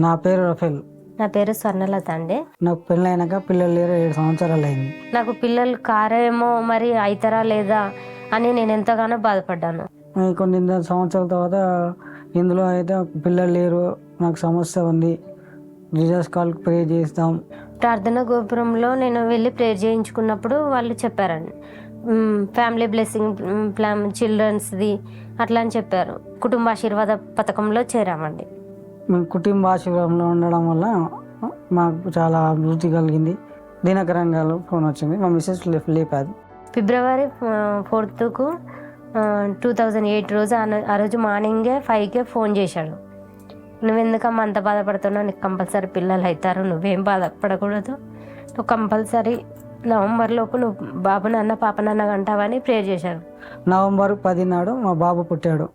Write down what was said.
నా పేరు రఫేల్. నా పేరు స్వర్ణలత అండి. నాకు పెళ్ళైనాక పిల్లలు లేరు ఏడు సంవత్సరాలు అయింది నాకు పిల్లలు కారేమో మరి అవుతారా లేదా అని నేను ఎంతగానో బాధపడ్డాను. కొన్ని సంవత్సరాల తర్వాత ఇందులో అయితే పిల్లలు లేరు నాకు సమస్య ఉంది. రిజర్స్ కాల్ ప్రే చేస్తాం. ప్రార్థన గోపురంలో నేను వెళ్ళి ప్రేయర్ చేయించుకున్నప్పుడు వాళ్ళు చెప్పారండి ఫ్యామిలీ బ్లెస్సింగ్ ప్లాన్ చిల్డ్రన్స్ది అట్లా అని చెప్పారు. కుటుంబ ఆశీర్వాద పథకంలో చేరామండి. మేము కుటుంబ ఆశీర్వాదంలో ఉండడం వల్ల మాకు చాలా అభివృద్ధి కలిగింది. దినకరంగా ఫోన్ వచ్చింది. మా మిస్సెస్ లేపాది. ఫిబ్రవరి ఫోర్త్కు టూ థౌజండ్ ఎయిట్ రోజు ఆ రోజు మార్నింగే ఫైవ్కే ఫోన్ చేశాడు. నువ్వు ఎందుకమ్మా అంత బాధపడుతున్నావు? నీకు కంపల్సరీ పిల్లలు అవుతారు నువ్వేం బాధపడకూడదు. నువ్వు కంపల్సరీ నవంబర్ లోపు నువ్వు బాబు నాన్న పాప నాన్న అంటావని ప్రేయర్ చేశాడు. నవంబర్ పది నాడు మా బాబు పుట్టాడు.